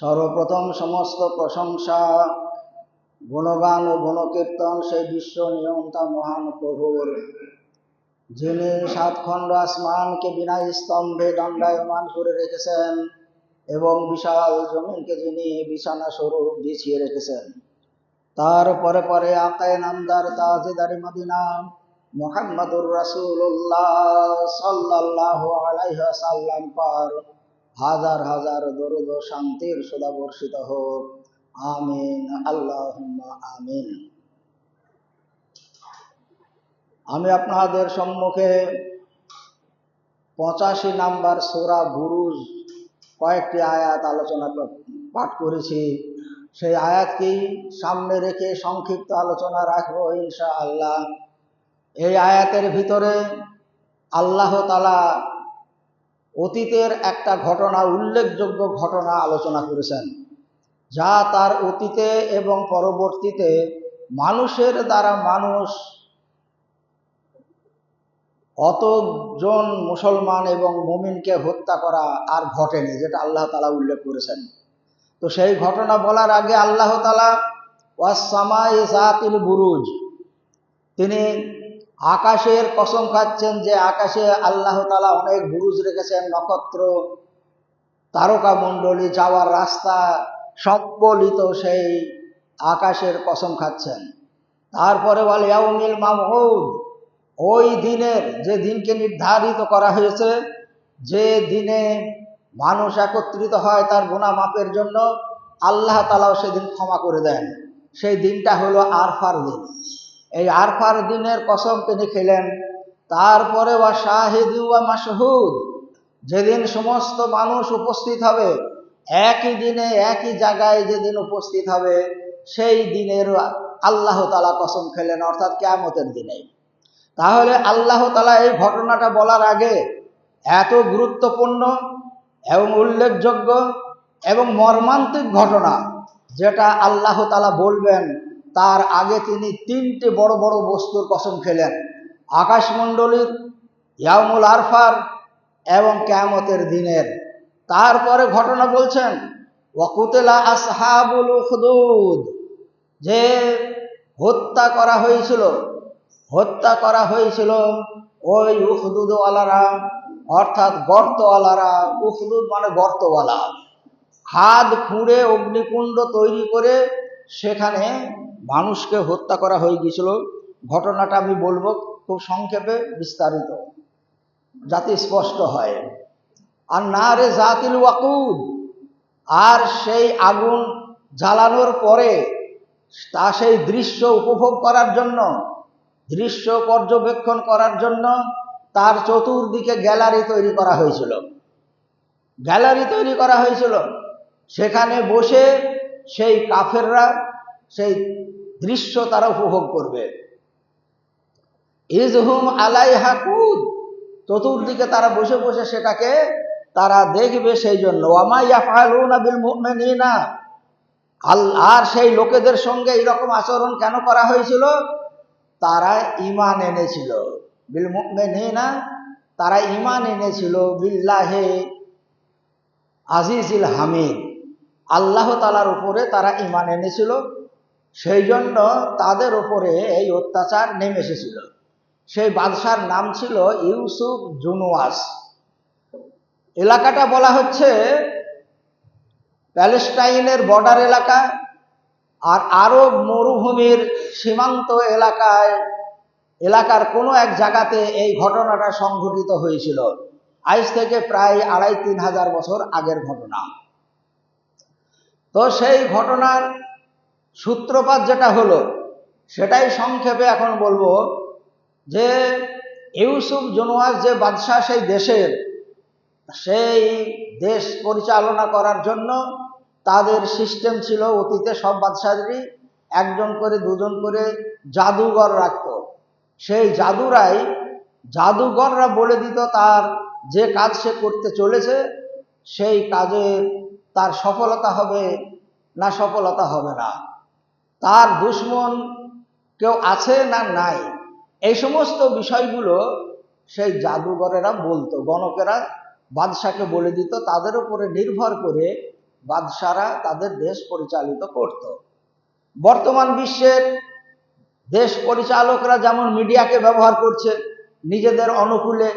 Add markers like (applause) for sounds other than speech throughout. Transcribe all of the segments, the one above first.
সর্বপ্রথম সমস্ত প্রশংসা, গুণগান ও গুণকীর্তন সেই বিশ্ব নিয়ন্তা মহান প্রভুর। যিনি সাতখণ্ড আসমানকে বিনা স্তম্ভে দণ্ডায়মান করে রেখেছেন এবং বিশাল জমিনকে যিনি বিছানা স্বরূপ বিছিয়ে রেখেছেন। তার পরে পরে আকায় নামদার তাজেদারি মদিনা মোহাম্মদুর রাসূলুল্লাহ সাল্লাল্লাহু আলাইহি সাল্লাম পার হাজার হাজার দরুদ শান্তির সুধা বর্ষিত হোক। আমিন, আল্লাহুম্মা আমিন। আমি আপনাদের সম্মুখে পঁচাশি নাম্বার সোরা বুরুজ কয়েকটি আয়াত আলোচনা পাঠ করেছি। সেই আয়াতকেই সামনে রেখে সংক্ষিপ্ত আলোচনা রাখব ইনশা আল্লাহ এই আয়াতের ভিতরে আল্লাহ তালা অতীতের একটা ঘটনা, উল্লেখযোগ্য ঘটনা আলোচনা করেছেন, যা তার অতীতে এবং পরবর্তীতে মানুষের দ্বারা মানুষ, অতজন মুসলমান এবং মুমিনকে হত্যা করা আর ঘটেনি, যেটা আল্লাহ তালা উল্লেখ করেছেন। তো সেই ঘটনা বলার আগে আল্লাহ তালা ওয়াসামাই জাতিল বুরুজ, তিনি আকাশের কসম খাচ্ছেন যে আকাশে আল্লাহ তালা অনেক বুরুজ রেখেছেন, নক্ষত্র, তারকা মণ্ডলী, যাওয়ার রাস্তা, সম্বলিত সেই আকাশের কসম খাচ্ছেন। তারপরে বলে ইয়াউমিল মামহুদ ওই দিনের যে দিনকে নির্ধারিত করা হয়েছে, যে দিনে মানুষ একত্রিত হয় তার গুণা মাপের জন্য, আল্লাহ তালাও সেদিন ক্ষমা করে দেন। সেই দিনটা হলো আরফার দিন। এই আরফার দিনের কসম তিনি খেলেন। তারপরে ওয়া শাহিদি ওয়া মাসহুদ যেদিন সমস্ত মানুষ উপস্থিত হবে, একই দিনে একই জায়গায় যেদিন উপস্থিত হবে, সেই দিনের আল্লাহ তালা কসম খেলেন, অর্থাৎ কেয়ামতের দিনে। তাহলে আল্লাহ তালা এই ঘটনাটা বলার আগে এত গুরুত্বপূর্ণ এবং উল্লেখযোগ্য এবং মর্মান্তিক ঘটনা যেটা আল্লাহ তালা বলবেন তার আগে তিনি তিনটে বড় বড় বস্তুর কসম খেলেন। আকাশমণ্ডলীর ইয়ামুল আরফার এবং ক্যামতের দিনের। তারপরে ঘটনা বলছেন, ওয়াকুতেলা আসহাবুল উখদুদ, যে হত্যা করা হয়েছিল, হত্যা করা হয়েছিল ওই উখদুদওয়ালারা, অর্থাৎ গর্তওয়ালারা, উখদুদ মানে গর্তওয়ালা। খাদ খুঁড়ে অগ্নিকুণ্ড তৈরি করে সেখানে মানুষকে হত্যা করা হয়ে গিয়েছিল। ঘটনাটা আমি বলব খুব সংক্ষেপে, বিস্তারিত। যাতে স্পষ্ট হয়। আর না রে জাতিল ওয়াকুদ। আর সেই আগুন জ্বালানোর পরে তা সেই দৃশ্য উপভোগ করার জন্য, দৃশ্য পর্যবেক্ষণ করার জন্য তার চতুর্দিকে গ্যালারি তৈরি করা হয়েছিল। গ্যালারি তৈরি করা হয়েছিল। সেখানে বসে সেই কাফেররা, সেই দৃশ্য তারা উপভোগ করবে। ইজহুম আলাইহা কুদ, চতুর্দিকে তারা বসে বসে সেটাকে তারা দেখবে সেই জন্য আল, আর সেই লোকেদের সঙ্গে এইরকম আচরণ কেন করা হয়েছিল? তারা ইমান এনেছিল। বিল মুমিনিনা, তারা ইমান এনেছিল বিল্লাহে আজিজিল হামিদ। আল্লাহ তালার উপরে তারা ইমান এনেছিল। সেই জন্য তাদের ওপরে এই অত্যাচার নেমে এসেছিল। সেই বাদশার নাম ছিল ইউসুফ জুনুয়াস। এলাকাটা বলা হচ্ছে প্যালেস্টাইনের বর্ডার এলাকা আর আরব মরুভূমির সীমান্ত এলাকায়, এলাকার কোনো এক জায়গাতে এই ঘটনাটা সংঘটিত হয়েছিল। আজ থেকে প্রায় আড়াই তিন হাজার বছর আগের ঘটনা। তো সেই ঘটনার সূত্রপাত যেটা হলো, সেটাই সংক্ষেপে এখন বলব যে ইউসুফ জনোয়াজ যে বাদশাহ সেই দেশের, সেই দেশ পরিচালনা করার জন্য তাদের সিস্টেম ছিল অতীতে সব বাদশাহেরই একজন করে দুজন করে জাদুঘর রাখত। সেই জাদুরাই জাদুঘররা বলে দিত তার যে কাজ সে করতে চলেছে, সেই কাজে তার সফলতা হবে না সফলতা হবে না। তার দুশ্মন কেউ আছে না নাই? এই সমস্ত বিষয়গুলো সেই জাদুঘরেরা বলতো। গণকেরা বাদশাকে বলে দিত, তাদের উপরে নির্ভর করে বাদশারা তাদের দেশ পরিচালিত করত। বর্তমান বিশ্বের দেশ পরিচালকরা যেমন মিডিয়াকে ব্যবহার করছে, নিজেদের অনুকূলে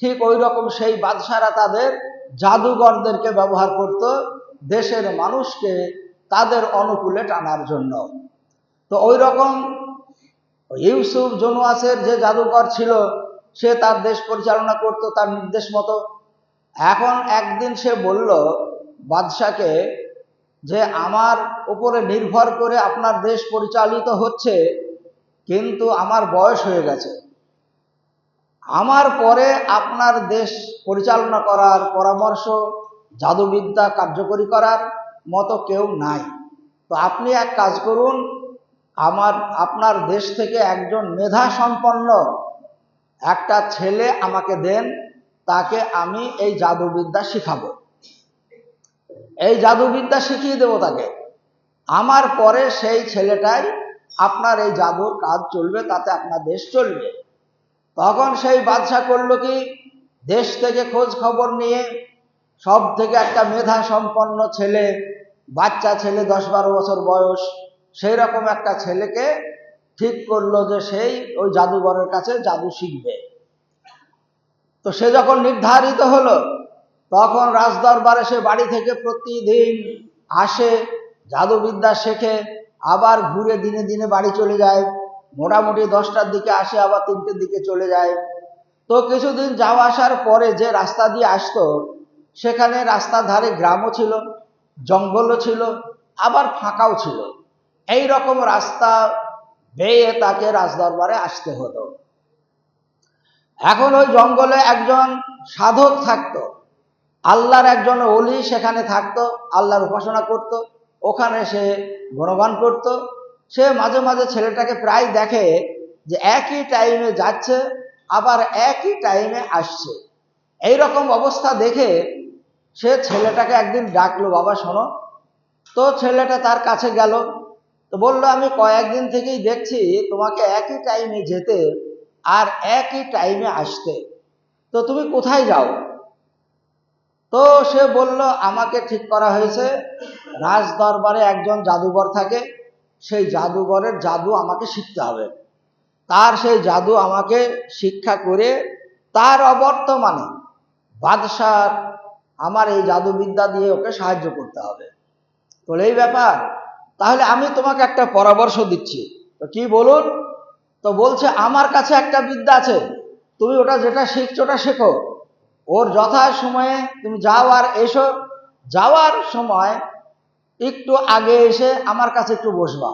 ঠিক ওই রকম সেই বাদশারা তাদের জাদুঘরদেরকে ব্যবহার করত, দেশের মানুষকে তাদের অনুকূলে টানার জন্য। তো ওই রকম ইউসুফ জনুয়াসের যে জাদুকর ছিল, সে তার দেশ পরিচালনা করত তার নির্দেশ মতো। এখন একদিন সে বলল, বাদশাকে যে আমার উপরে নির্ভর করে আপনার দেশ পরিচালিত হচ্ছে, কিন্তু আমার বয়স হয়ে গেছে। আমার পরে আপনার দেশ পরিচালনা করার পরামর্শ, জাদুবিদ্যা কার্যকরী করার মতো কেউ নাই। তো আপনি এক কাজ করুন আমার, আপনার দেশ থেকে একজন মেধা সম্পন্ন একটা ছেলে আমাকে দেন, তাকে আমি এই জাদুবিদ্যা শিখাবো। এই জাদুবিদ্যা শিখিয়ে দেবো তাকে। আমার পরে সেই ছেলেটাই আপনার এই জাদুর কাজ চলবে, তাতে আপনার দেশ চলবে। তখন সেই বাদশা করল কি, দেশ থেকে খোঁজ খবর নিয়ে সব থেকে একটা মেধা সম্পন্ন ছেলে, বাচ্চা ছেলে, দশ বারো বছর বয়স সেই রকম একটা ছেলেকে ঠিক করল যে সেই ওই জাদুঘরের কাছে জাদু শিখবে। তো সে যখন নির্ধারিত হলো, তখন রাজদরবারে সে বাড়ি থেকে প্রতিদিন আসে, জাদুবিদ্যা শেখে, আবার ঘুরে দিনে দিনে বাড়ি চলে যায়, মোটামুটি দশটার দিকে আসে, আবার তিনটের দিকে চলে যায়। তো কিছুদিন যাওয়া আসার পরে যে রাস্তা দিয়ে আসতো, সেখানে রাস্তার ধারে গ্রামও ছিল, জঙ্গলও ছিল, আবার ফাঁকাও ছিল। এই রকম রাস্তা বেয়ে তাকে রাজদরবারে আসতে হতো। এখন ওই জঙ্গলে একজন সাধক থাকতো, আল্লাহর একজন অলি সেখানে থাকতো, আল্লাহর উপাসনা করত, ওখানে সে গুণগান করত। সে মাঝে মাঝে ছেলেটাকে প্রায় দেখে যে একই টাইমে যাচ্ছে, আবার একই টাইমে আসছে। এই রকম অবস্থা দেখে সে ছেলেটাকে একদিন ডাকলো, বাবা শোনো। তো ছেলেটা তার কাছে গেল তো বলল, আমি কয়েকদিন থেকেই দেখছি তোমাকে একই টাইমে যেতে আর একই টাইমে আসতে। তো তুমি কোথায় যাও? তো সে বলল, আমাকে ঠিক করা হয়েছে। রাজ দরবারে একজন জাদুঘর থাকে। সেই জাদুঘরের জাদু আমাকে শিখতে হবে। তার সেই জাদু আমাকে শিক্ষা করে তার অবর্তমানে বাদশার আমার এই জাদুবিদ্যা দিয়ে ওকে সাহায্য করতে হবে। তো এই ব্যাপার। তাহলে আমি তোমাকে একটা পরামর্শ দিচ্ছি। তো কি বলুন? তো বলছে, আমার কাছে একটা বিদ্যা আছে। তুমি ওটা যেটা শিখছো ওটা শেখো। ওর যথা সময়ে তুমি যাও আর এসো। যাওয়ার সময় একটু আগে এসে আমার কাছে একটু বসবা।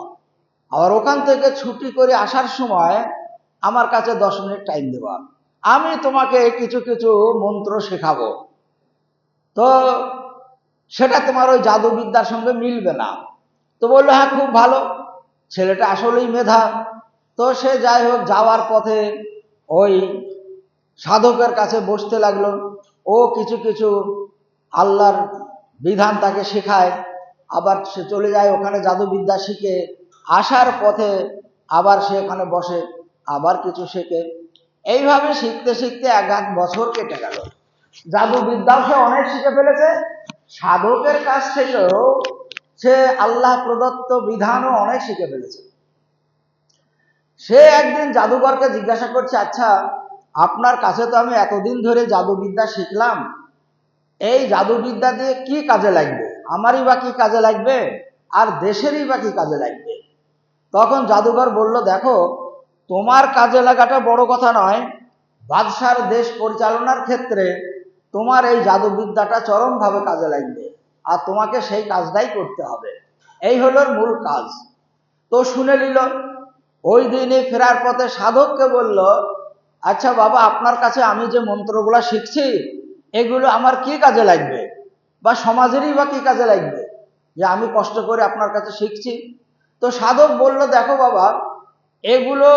আবার ওখান থেকে ছুটি করে আসার সময় আমার কাছে দশ মিনিট টাইম দেবা। আমি তোমাকে কিছু কিছু মন্ত্র শেখাবো। তো সেটা তোমার ওই জাদুবিদ্যার সঙ্গে মিলবে না। তো বলল হ্যাঁ খুব ভালো। ছেলেটা আসলেই মেধা। তো সে যাই হোক, যাওয়ার পথে ওই সাধকের কাছে বসতে লাগল। ও কিছু কিছু আল্লাহর বিধান তাকে শেখায়। আবার সে চলে যায়, ওখানে জাদুবিদ্যা শিখে। আসার পথে আবার সে ওখানে বসে, আবার কিছু শেখে। এইভাবে শিখতে শিখতে এক এক বছর কেটে গেল। জাদুবিদ্যাও সে অনেক শিখে ফেলেছে। সাধকের কাছ থেকেও সে আল্লাহ প্রদত্ত বিধানও অনেক শিখে ফেলেছে। সে একদিন জাদুঘরকে জিজ্ঞাসা করছে আচ্ছা আপনার কাছে তো আমি এতদিন ধরে জাদুবিদ্যা শিখলাম, এই জাদুবিদ্যা দিয়ে কি কাজে লাগবে? আমারই বা কি কাজে লাগবে? আর দেশেরই বা কি কাজে লাগবে? তখন জাদুঘর বলল, দেখো, তোমার কাজে লাগাটা বড় কথা নয়, বাদশার দেশ পরিচালনার ক্ষেত্রে তোমার এই জাদুবিদ্যাটা চরমভাবে কাজে লাগবে। আর তোমাকে সেই কাজটাই করতে হবে। এই হলো মূল কাজ। তো শুনে নিল। ওই দিনে ফেরার পথে সাধককে বলল আচ্ছা বাবা, আপনার কাছে আমি যে মন্ত্রগুলা শিখছি, এগুলো আমার কি কাজে লাগবে? বা সমাজেরই বা কি কাজে লাগবে? যে আমি কষ্ট করে আপনার কাছে শিখছি। তো সাধক বলল, দেখো বাবা, এগুলো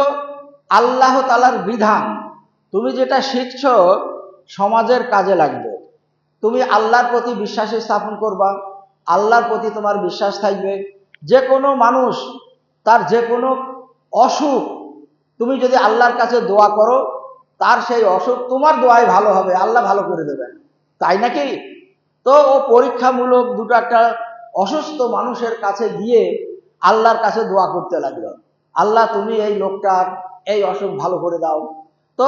আল্লাহ তালার বিধান। তুমি যেটা শিখছ, সমাজের কাজে লাগবে। তুমি আল্লাহর প্রতি বিশ্বাস স্থাপন করবা, আল্লাহর প্রতি তোমার বিশ্বাস থাকবে। যে কোনো মানুষ, তার যে কোনো অসুখ, তুমি যদি আল্লাহর কাছে দোয়া করো, তার সেই অসুখ তোমার দোয়ায় ভালো হবে, আল্লাহ ভালো করে দেবেন। তাই নাকি? তো ও পরীক্ষামূলক দুটো একটা অসুস্থ মানুষের কাছে গিয়ে আল্লাহর কাছে দোয়া করতে লাগল। আল্লাহ, তুমি এই লোকটার এই অসুখ ভালো করে দাও। তো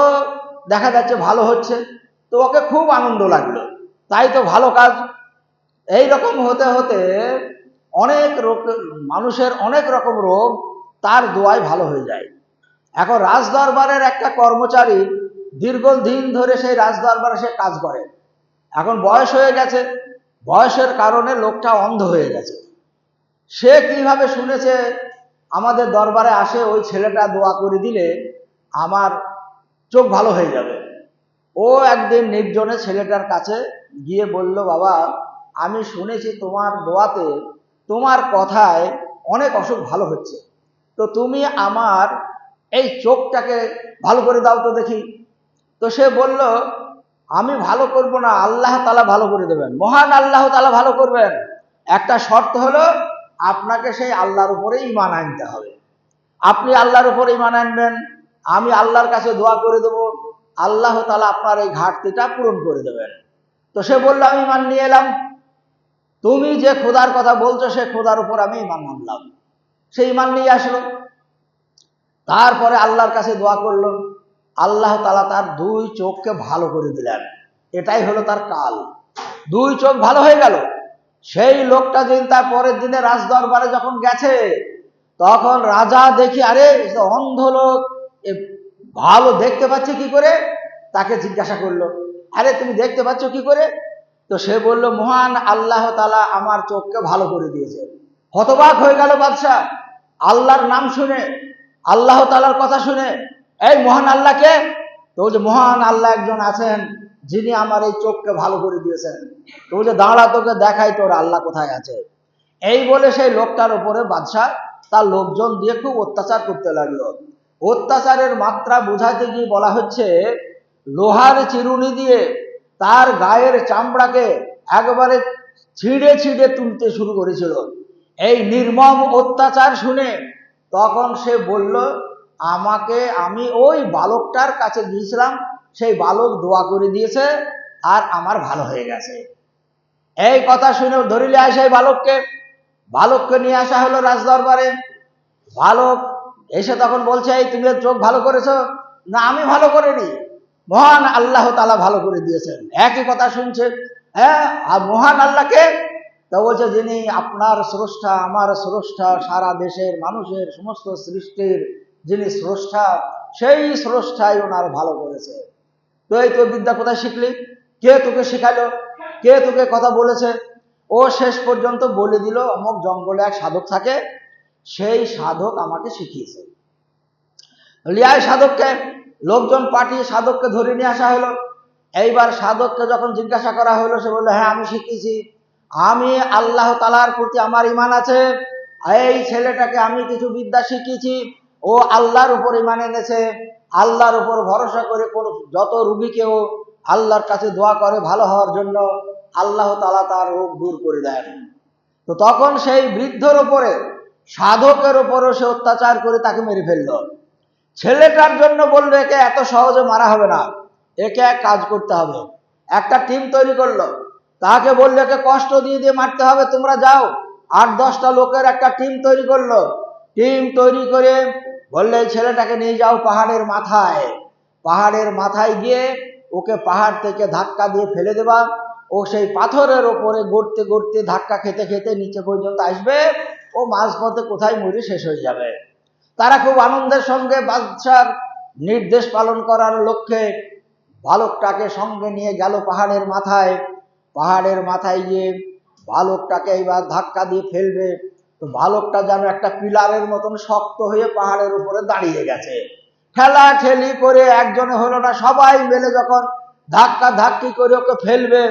দেখা যাচ্ছে ভালো হচ্ছে। তো ওকে খুব আনন্দ লাগল। তাই তো ভালো কাজ। এই রকম হতে হতে অনেক রোগ, মানুষের অনেক রকম রোগ তার দোয়ায় ভালো হয়ে যায়। এখন রাজদরবারের একটা কর্মচারী দীর্ঘদিন ধরে সেই রাজদরবারে সে কাজ করে। এখন বয়স হয়ে গেছে, বয়সের কারণে লোকটা অন্ধ হয়ে গেছে। সে কীভাবে শুনেছে, আমাদের দরবারে আসে ওই ছেলেটা দোয়া করে দিলে আমার চোখ ভালো হয়ে যাবে। ও একদিন নির্জনে ছেলেটার কাছে গিয়ে বলল, বাবা, আমি শুনেছি তোমার দোয়াতে তোমার কথায় অনেক অসুখ ভালো হচ্ছে। তো তুমি আমার এই চোখটাকে ভালো করে দাও তো দেখি। তো সে বলল, আমি ভালো করব না, আল্লাহ তালা ভালো করে দেবেন। মহান আল্লাহ তালা ভালো করবেন। একটা শর্ত হলো, আপনাকে সেই আল্লাহর উপরে ইমান আনতে হবে। আপনি আল্লাহর উপরে ইমান আনবেন, আমি আল্লাহর কাছে দোয়া করে দেব। আল্লাহ তালা আপনার এই ঘাটতিটা পূরণ করে দেবেন। তো সে বলল, আমি ইমান নিয়ে এলাম। তুমি যে খোদার কথা বলছো, সে খোদার উপর আমি ইমান আনলাম। সে ইমান নিয়ে আসলো। তারপরে আল্লাহর কাছে দোয়া করল। আল্লাহ তালা তার দুই চোখকে ভালো করে দিলেন। এটাই হলো তার কাল। দুই চোখ ভালো হয়ে গেল। সেই লোকটা দিন তার পরের দিনে রাজ দরবারে যখন গেছে, তখন রাজা দেখি, আরে অন্ধ লোক। ভালো দেখতে পাচ্ছে কি করে? তাকে জিজ্ঞাসা করল। আরে তুমি দেখতে পাচ্ছ কি করে? তো সে বলল, মহান আল্লাহ তালা আমার চোখকে ভালো করে দিয়েছে। হতবাক হয়ে গেল বাদশাহ। আল্লাহর নাম শুনে, আল্লাহ তালার কথা শুনে, এই মহান আল্লাহকে? তো যে মহান আল্লাহ একজন আছেন যিনি আমার এই চোখকে ভালো করে দিয়েছেন। তো যে দাঁড়া, তোকে দেখাই তোর আল্লাহ কোথায় আছে? এই বলে সেই লোকটার উপরে বাদশাহ তার লোকজন দিয়ে খুব অত্যাচার করতে লাগল। অত্যাচারের মাত্রা বোঝাতে গিয়ে বলা হচ্ছে লোহার চিরুনি দিয়ে তার গায়ের চামড়াকে একবারে ছিঁড়ে ছিঁড়ে তুলতে শুরু করেছিল। এই নির্মম অত্যাচার শুনে তখন সে বলল, আমাকে আমি ওই বালকটার কাছে গিয়েছিলাম, সেই বালক দোয়া করে দিয়েছে আর আমার ভালো হয়ে গেছে। এই কথা শুনে ধরিলে আসে এই বালককে। বালককে নিয়ে আসা হলো রাজদরবারে। বালক এসে তখন বলছে, এই তুমি চোখ ভালো করেছ? না, আমি ভালো করে করিনি। মহান আল্লাহ তালা ভালো করে দিয়েছেন। একই কথা শুনছে হ্যাঁ আর মহান আল্লাহকে তা বলছে যিনি আপনার স্রষ্টা, আমার স্রষ্টা, সারা দেশের মানুষের সমস্ত সৃষ্টির যিনি স্রষ্টা, সেই স্রষ্টাই ওনার ভালো করেছে। তো এই তো বিদ্যা কোথায় শিখলি? কে তোকে শেখালো? কে তোকে কথা বলেছে? ও শেষ পর্যন্ত বলে দিল, অমুক জঙ্গলে এক সাধক থাকে, সেই সাধক আমাকে শিখিয়েছে। লিয়ায় সাধককে লোকজন পাঠিয়ে সাধককে ধরে নিয়ে আসা হলো। এইবার সাধককে যখন জিজ্ঞাসা করা হলো, সে বলল হ্যাঁ আমি শিখেছি। আমি আল্লাহ তালার প্রতি আমার ইমান আছে। এই ছেলেটাকে আমি কিছু বিদ্যা শিখিয়েছি ও আল্লাহর উপর ইমান এনেছে। আল্লাহর উপর ভরসা করে কোন, যত রুগীকেও আল্লাহর কাছে দোয়া করে ভালো হওয়ার জন্য আল্লাহ তালা তার রোগ দূর করে দেন। তো তখন সেই বৃদ্ধর ওপরে সাধকের ওপরও সে অত্যাচার করে তাকে মেরে ফেলল। ছেলেটার জন্য বলল, একে এত সহজে মারা হবে না। একে এক কাজ করতে হবে। একটা টিম তৈরি করল। তাকে বলল, একে কষ্ট দিয়ে দিয়ে মারতে হবে, তোমরা যাও। আট দশটা লোকের একটা টিম তৈরি করল। টিম তৈরি করে বললে ছেলেটাকে নিয়ে যাও পাহাড়ের মাথায়। পাহাড়ের মাথায় গিয়ে ওকে পাহাড় থেকে ধাক্কা দিয়ে ফেলে দেবা। ও সেই পাথরের ওপরে গড়তে গড়তে ধাক্কা খেতে খেতে নিচে পর্যন্ত আসবে। ও মাঝপথে কোথায় মরে শেষ হয়ে যাবে। তারা খুব আনন্দের সঙ্গে বাদশার নির্দেশ পালন করার লক্ষ্যে বালকটাকে সঙ্গে নিয়ে গেল পাহাড়ের মাথায়। পাহাড়ের মাথায় গিয়ে বালকটাকে এইবার ধাক্কা দিয়ে ফেলবে। তো বালকটা যেন একটা পিলারের মতন শক্ত হয়ে পাহাড়ের উপরে দাঁড়িয়ে গেছে। ঠেলা ঠেলি করে একজনে হলো না, সবাই মিলে যখন ধাক্কা ধাক্কি করে ওকে ফেলবে,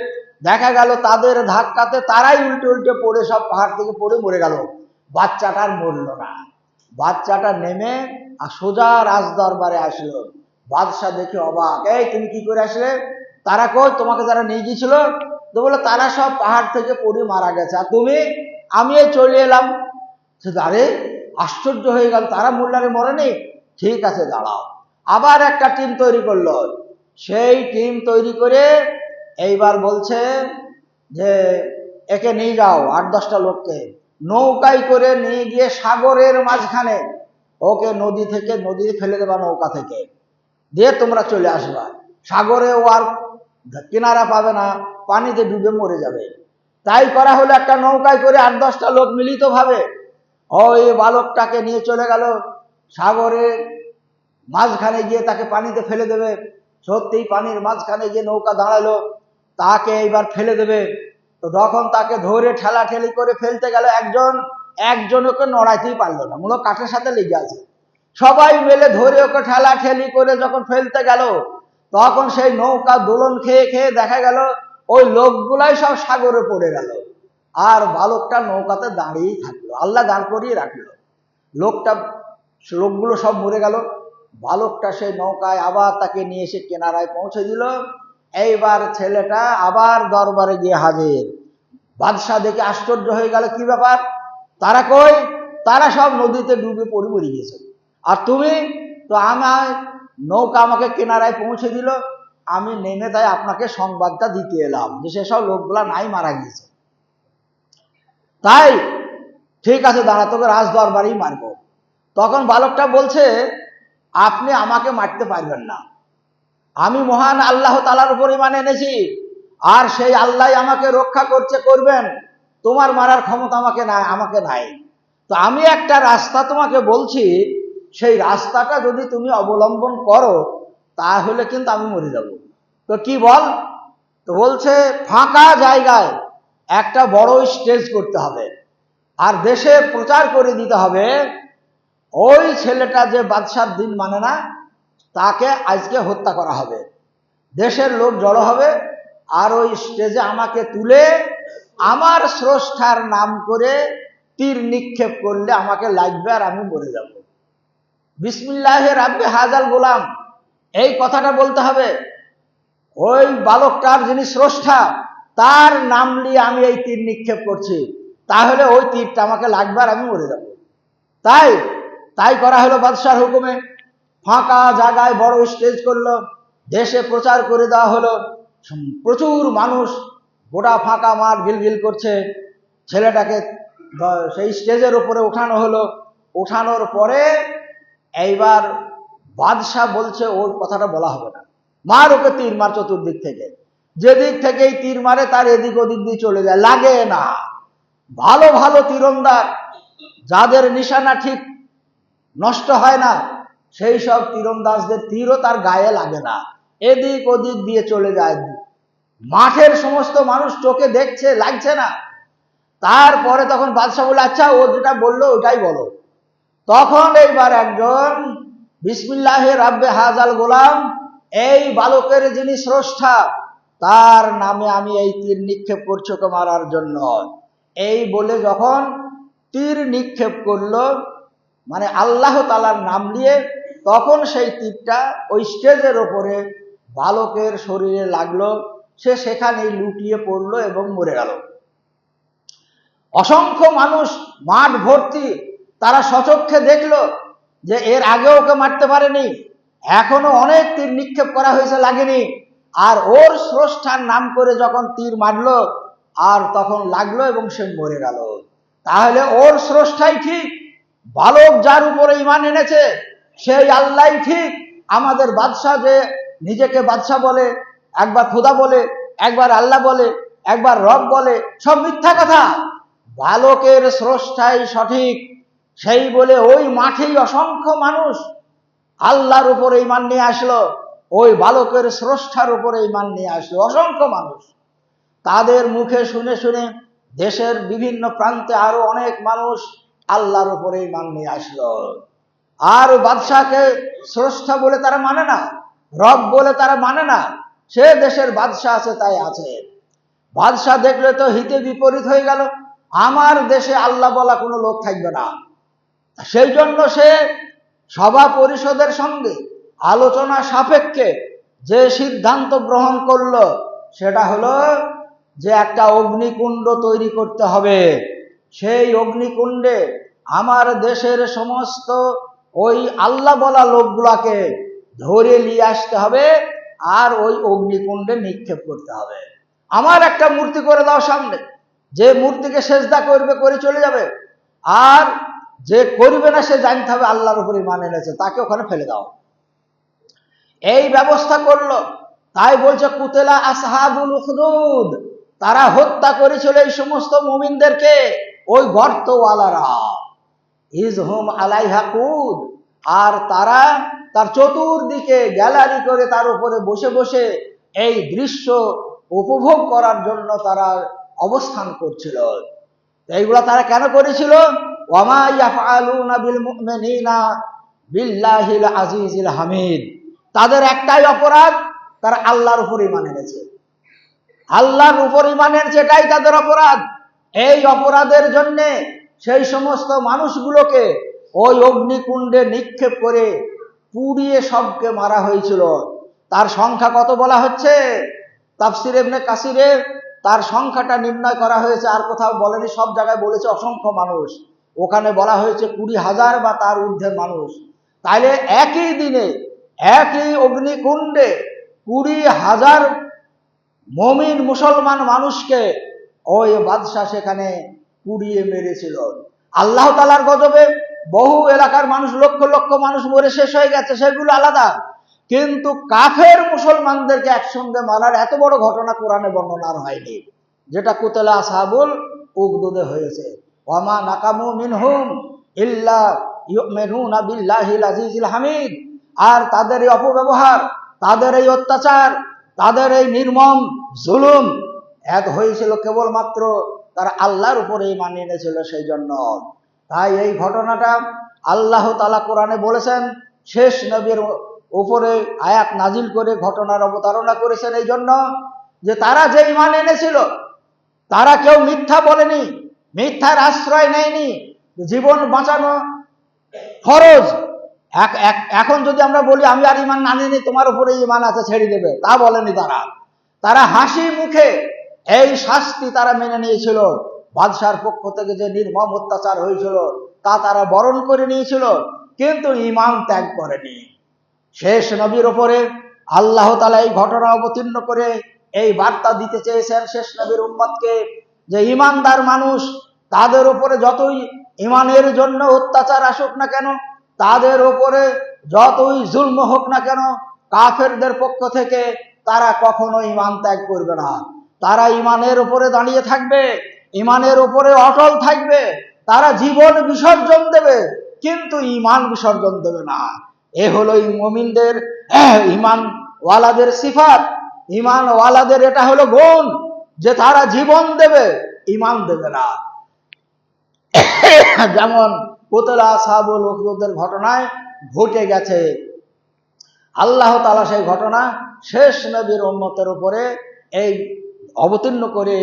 দেখা গেল তাদের ধাক্কাতে তারাই উল্টে উল্টে পড়ে সব পাহাড় থেকে পড়ে মরে গেল। বাচ্চাটার মরল না। বাচ্চাটা নেমে আর সোজা রাজ দরবারে আসলো। বাদশাহ দেখে অবাক। এই, তুমি কি করে আসলে? তারা কই? তোমাকে যারা নিয়ে গিয়েছিল? তো বলে, তারা সব পাহাড় থেকে পড়ে মারা গেছে। আর তুমি? আমি চলে এলাম। সে আরে, আশ্চর্য হয়ে গেল। তারা মোল্লারে মরেনি? ঠিক আছে, দাঁড়াও। আবার একটা টিম তৈরি করল। সেই টিম তৈরি করে এইবার বলছে যে, একে নিয়ে যাও, আট, দশটা লোককে। নৌকায় করে নিয়ে গিয়ে সাগরের মাঝখানে, ওকে নদী থেকে নদী ফেলে দেবা নৌকা থেকে। দিয়ে তোমরা চলে আসবা। সাগরে ও আর কিনারা পাবে না, পানিতে ডুবে মরে যাবে। তাই করা হলো একটা নৌকায় করে আট দশটা লোক মিলিত ভাবে ওই বালকটাকে নিয়ে চলে গেল। সাগরে মাঝখানে গিয়ে তাকে পানিতে ফেলে দেবে। সত্যিই পানির মাঝখানে গিয়ে নৌকা দাঁড়াল। তাকে এইবার ফেলে দেবে। তো তখন তাকে ধরে ঠেলা ঠেলি করে ফেলতে গেল একজন একজন ওকে নড়াইতেই পারল না। মূলত কাঠের সাথে লেগে আছে। সবাই মিলে ধরে ওকে ঠেলা ঠেলি করে যখন ফেলতে গেল, তখন সেই নৌকা দোলন খেয়ে খেয়ে দেখা গেল, ওই লোকগুলাই সব সাগরে পড়ে গেল। আর বালকটা নৌকাতে দাঁড়িয়েই থাকল। আল্লাহ দাঁড় করিয়ে রাখল। লোকটা, লোকগুলো সব মরে গেল। বালকটা সেই নৌকায় আবার তাকে নিয়ে এসে কেনারায় পৌঁছে দিল। এইবার ছেলেটা আবার দরবারে গিয়ে হাজির। বাদশাহ দেখে আশ্চর্য হয়ে গেল, কি ব্যাপার? তারা কই? তারা সব নদীতে ডুবে পড়ে মরে গেছে। আর তুমি? তো আমার নৌকা আমাকে কেনারায় পৌঁছে দিল। আমি নেমে তাই আপনাকে সংবাদটা দিতে এলাম যে সেসব লোকগুলা নাই মারা গিয়েছে। তাই, ঠিক আছে, দাঁড়া, তোকে রাজ দরবারেই মারবো। তখন বালকটা বলছে, আপনি আমাকে মারতে পারবেন না। আমি মহান আল্লাহ তালার উপর ইমান এনেছি। আর সেই আল্লাহ আমাকে রক্ষা করছে, করবেন। তোমার মারার ক্ষমতা আমাকে নাই আমাকে নাই। তো আমি একটা রাস্তা তোমাকে বলছি, সেই রাস্তাটা যদি তুমি অবলম্বন করো, তাহলে কিন্তু আমি মরে যাব। তো কি বল? তো বলছে, ফাঁকা জায়গায় একটা বড় স্টেজ করতে হবে। আর দেশে প্রচার করে দিতে হবে। ওই ছেলেটা যে বাদশার দিন মানে না তাকে আজকে হত্যা করা হবে। দেশের লোক জড়ো হবে আর ওই স্টেজে আমাকে তুলে আমার স্রষ্টার নাম করে তীর নিক্ষেপ করলে আমাকে লাগবে আর আমি মরে যাব। বিসমিল্লাহ রাব্বে হাজাল গোলাম, এই কথাটা বলতে হবে। ওই বালকটার যিনি স্রষ্টা, তার নাম নিয়ে আমি এই তীর নিক্ষেপ করছি। তাহলে ওই তীরটা আমাকে লাগবে আর আমি মরে যাব। তাই তাই করা হলো বাদশার হুকুমে। ফাঁকা জায়গায় বড় স্টেজ করল, দেশে প্রচার করে দেওয়া হলো। প্রচুর মানুষ গোটা ফাঁকা মাঠ গিলগিল করছে। ছেলেটাকে সেই স্টেজের উপরে ওঠানো হলো। ওঠানোর পরে এইবার বাদশাহ বলছে, ওর কথাটা বলা হবে না। মার ওকে তীর মার চতুর্দিক থেকে। যেদিক থেকেই তীর মারে, তার এদিক ওদিক দিয়ে চলে যায়। লাগে না। ভালো ভালো তীরন্দার যাদের নিশানা ঠিক নষ্ট হয় না সেই সব তীরন্দাজদের তীরও তার গায়ে লাগে না। এদিক ওদিক দিয়ে চলে যায়। মাঠের সমস্ত মানুষ চোখে দেখছে, লাগছে না। তারপরে তখন বাদশাহ বলে আচ্ছা ও যেটা বলল, ওটাই বলো। তখন এইবার একজন, বিসমিল্লাহ রাব্বে হাজাল গোলাম, এই বালকের যিনি স্রষ্টা, তার নামে আমি এই তীর নিক্ষেপ করছি ওকে মারার জন্য। এই বলে যখন তীর নিক্ষেপ করল মানে আল্লাহ তালার নাম নিয়ে তখন সেই তীরটা ওই স্টেজের ওপরে বালকের শরীরে লাগল, সে সেখানেই লুটিয়ে পড়ল এবং মরে গেল। অসংখ্য মানুষ মাঠ ভর্তি, তারা সচক্ষে দেখল যে এর আগে ওকে মারতে পারেনি, এখনও অনেক তীর নিক্ষেপ করা হয়েছে লাগেনি, আর ওর স্রষ্টার নাম করে যখন তীর মারলো, আর তখন লাগল এবং সে মরে গেল। তাহলে ওর স্রষ্টাই ঠিক, বালক যার উপরে ইমান এনেছে সেই আল্লাহ ঠিক। আমাদের বাদশাহ যে নিজেকে বাদশাহ বলে, একবার খোদা বলে, একবার আল্লাহ বলে, একবার রব বলে, সব মিথ্যা কথা। বালকের স্রষ্টাই সঠিক। সেই বলে ওই মাঠেই অসংখ্য মানুষ আল্লাহর উপরে ইমান নিয়ে আসলো, ওই বালকের স্রষ্টার উপরে ইমান নিয়ে আসলো, অসংখ্য মানুষ। তাদের মুখে শুনে শুনে দেশের বিভিন্ন প্রান্তে আরও অনেক মানুষ আল্লাহর উপরে ইমান নিয়ে আসলো। আর বাদশাহকে স্রষ্টা বলে তারা মানে না, রব বলে তারা মানে না, সে দেশের বাদশাহ আছে, তাই আছে। বাদশাহ দেখলে তো হিতে বিপরীত হয়ে গেল, আমার দেশে আল্লাহ বলা কোনো লোক থাকবে না। সেই জন্য সে সভা পরিষদের সঙ্গে আলোচনা সাপেক্ষে যে সিদ্ধান্ত গ্রহণ করল, সেটা হলো যে একটা অগ্নিকুণ্ড তৈরি করতে হবে। সেই অগ্নিকুণ্ডে আমার দেশের সমস্ত ওই আল্লাহ বলা লোকগুলাকে ধরে নিয়ে আসতে হবে আর ওই অগ্নিকুণ্ডে নিক্ষেপ করতে হবে। আমার একটা মূর্তি করে দাও সামনে। যে মূর্তিকে সেজদা করবে, করে চলে যাবে। আর যে করবে না, সে জানতে হবে আল্লাহর উপরে মানে এনেছে, তাকে ওখানে ফেলে দাও। এই ব্যবস্থা করল। তাই বলছে, কুতেলা আসহাবুল উখদুদ, তারা হত্যা করেছিল এই সমস্ত মুমিনদেরকে, ওই গর্তওয়ালারা। ইজ হোম আলাইহা কুদ। আর তারা তার চতুর্দিকে গ্যালারি করে তার উপরে বসে বসে এই দৃশ্য উপভোগ করার জন্য তারা অবস্থান করছিল। এইগুলা তারা কেন করেছিল? বিল্লাহিল আজিজিল হামিদ। তাদের একটাই অপরাধ, তারা আল্লাহর উপর ইমান এনেছে। আল্লাহর উপর ইমান এনেছে তাদের অপরাধ। এই অপরাধের জন্যে সেই সমস্ত মানুষগুলোকে ওই অগ্নিকুণ্ডে নিক্ষেপ করে পুড়িয়ে সবকে মারা হয়েছিল। তার সংখ্যা কত বলা হচ্ছে? তাফসির এমনি কাসিরে তার সংখ্যাটা নির্ণয় করা হয়েছে, আর কোথাও বলেনি, সব জায়গায় বলেছে অসংখ্য মানুষ। ওখানে বলা হয়েছে কুড়ি হাজার বা তার ঊর্ধ্বের মানুষ। তাইলে একই দিনে, একই অগ্নিকুণ্ডে কুড়ি হাজার মমিন মুসলমান মানুষকে ওই বাদশাহ সেখানে পুড়িয়ে মেরেছিল। আল্লাহ তালার গজবে বহু এলাকার মানুষ, লক্ষ লক্ষ মানুষ মরে শেষ হয়ে গেছে, সেগুলো আলাদা। কিন্তু কাফের মুসলমানদেরকে একসঙ্গে মারার এত বড় ঘটনা কোরআনে বর্ণনার হয়নি, যেটা কুতলা সাহাবুল উগদুদে হয়েছে। ওয়ামা নাকামু মিনহুম ইল্লা ইউমিনুনা বিল্লাহিল আজিজিল হামিদ। আর তাদের এই অপব্যবহার, তাদের এই অত্যাচার, তাদের এই নির্মম জুলুম, এক হয়েছিল কেবলমাত্র তারা আল্লাহর উপরে ইমান এনেছিল সেই জন্য তাই এই ঘটনাটা আল্লাহ তালা কোরআনে বলেছেন, শেষ নবীর উপরে আয়াত নাজিল করে ঘটনার অবতারণা করেছেন এই জন্য যে তারা যে ইমান এনেছিল, তারা কেউ মিথ্যা বলেনি, মিথ্যার আশ্রয় নেয়নি, জীবন বাঁচানো ফরজ। এখন যদি আমরা বলি, আমি আর ইমান না নিই তোমার উপরে ইমান আছে, ছেড়ে দেবে। তা বলেনি তারা। তারা হাসি মুখে এই শাস্তি তারা মেনে নিয়েছিল। বাদশার পক্ষ থেকে যে নির্মম অত্যাচার হয়েছিল, তা তারা বরণ করে নিয়েছিল, কিন্তু ইমান ত্যাগ করেনি। শেষ নবীর ওপরে আল্লাহ তালা এই ঘটনা অবতীর্ণ করে এই বার্তা দিতে চেয়েছেন শেষ নবীর উম্মতকে যে ইমানদার মানুষ, তাদের উপরে যতই ইমানের জন্য অত্যাচার আসুক না কেন, তাদের উপরে যতই জুলম হোক না কেন, কাফেরদের পক্ষ থেকে তারা কখনো ইমান ত্যাগ করবে না। তারা ইমানের উপরে দাঁড়িয়ে থাকবে, ইমানের উপরে অটল থাকবে, তারা জীবন বিসর্জন দেবে, কিন্তু ইমান বিসর্জন দেবে না। এ হলো মমিনদের ইমান ওয়ালাদের সিফাত। ইমান ওয়ালাদের এটা হলো গুণ, যে তারা জীবন দেবে, ইমান দেবে না। (coughs) যেমন কোতলা সাহাবুল উখদুদের ঘটনায় ঘটে গেছে। আল্লাহ তালা সেই ঘটনা শেষ নবীর উন্মতের উপরে এই অবতীর্ণ করে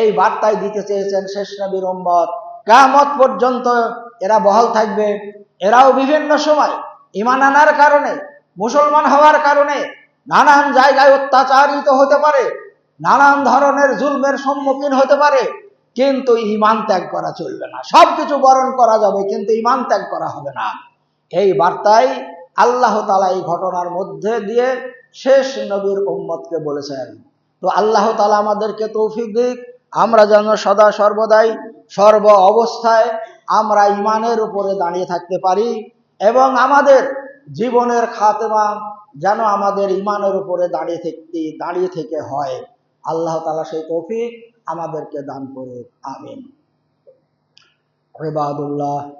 এই বার্তায় দিতে চেয়েছেন শেষ নবীর উম্মত। কামত পর্যন্ত এরা বহাল থাকবে। এরাও বিভিন্ন সময় ইমান আনার কারণে, মুসলমান হওয়ার কারণে নানান জায়গায় অত্যাচারিত হতে পারে, নানান ধরনের জুলমের সম্মুখীন হতে পারে, কিন্তু ইমান ত্যাগ করা চলবে না। সবকিছু বরণ করা যাবে, কিন্তু ইমান ত্যাগ করা হবে না। এই বার্তায় আল্লাহ তালা এই ঘটনার মধ্যে দিয়ে শেষ নবীর উম্মতকে বলেছেন। তো আল্লাহ তালা আমাদেরকে তৌফিক দিক। আমরা যেন সদা সর্বদাই সর্ব অবস্থায় আমরা ইমানের উপরে দাঁড়িয়ে থাকতে পারি এবং আমাদের জীবনের খাতেমা যেন আমাদের ইমানের উপরে দাঁড়িয়ে থেকে দাঁড়িয়ে থেকে হয়। আল্লাহ তালা সেই তৌফিক আমাদেরকে দান করে আমিন। ইবাদুল্লাহ।